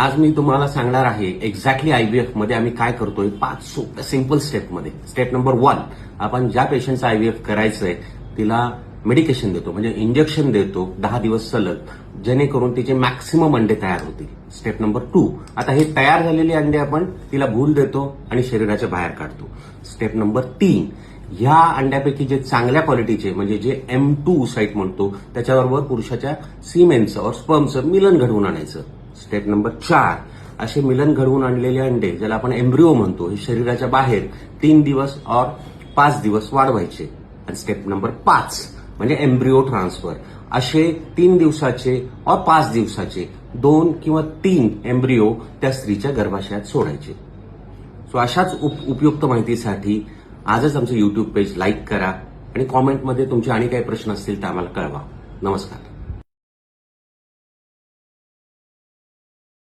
आज मी तुम्हाला सांगणार आहे एक्झॅक्टली आयव्हीएफमध्ये आम्ही काय करतोय पाच सोप्या सिंपल स्टेपमध्ये स्टेप नंबर वन आपण ज्या पेशंटचं आयव्हीएफ आहे तिला मेडिकेशन देतो. म्हणजे इंजेक्शन देतो दहा दिवस सलग जेणेकरून तिचे मॅक्सिमम अंडे तयार होतील. स्टेप नंबर टू आता हे तयार झालेले अंडे आपण तिला भूल देतो आणि शरीराच्या बाहेर काढतो. स्टेप नंबर तीन ह्या अंड्यापैकी जे चांगल्या क्वालिटीचे म्हणजे जे एम टू साईट म्हणतो त्याच्याबरोबर पुरुषाच्या सिमेनचं और स्पर्मचं मिलन घडवून आणायचं. स्टेप नंबर चार असे मिलन घडवून आणलेले अंडे ज्याला आपण एम्ब्रिओ म्हणतो हे शरीराच्या बाहेर तीन दिवस और पाच दिवस वाढवायचे. आणि स्टेप नंबर पाच म्हणजे एम्ब्रिओ ट्रान्सफर असे तीन दिवसाचे और पाच दिवसाचे दोन किंवा तीन एम्ब्रिओ त्या स्त्रीच्या गर्भाशयात सोडायचे. सो अशाच उप उपयुक्त माहितीसाठी आजच आमचं युट्यूब पेज लाईक करा आणि कॉमेंटमध्ये तुमचे आणि काही प्रश्न असतील तर आम्हाला कळवा. नमस्कार.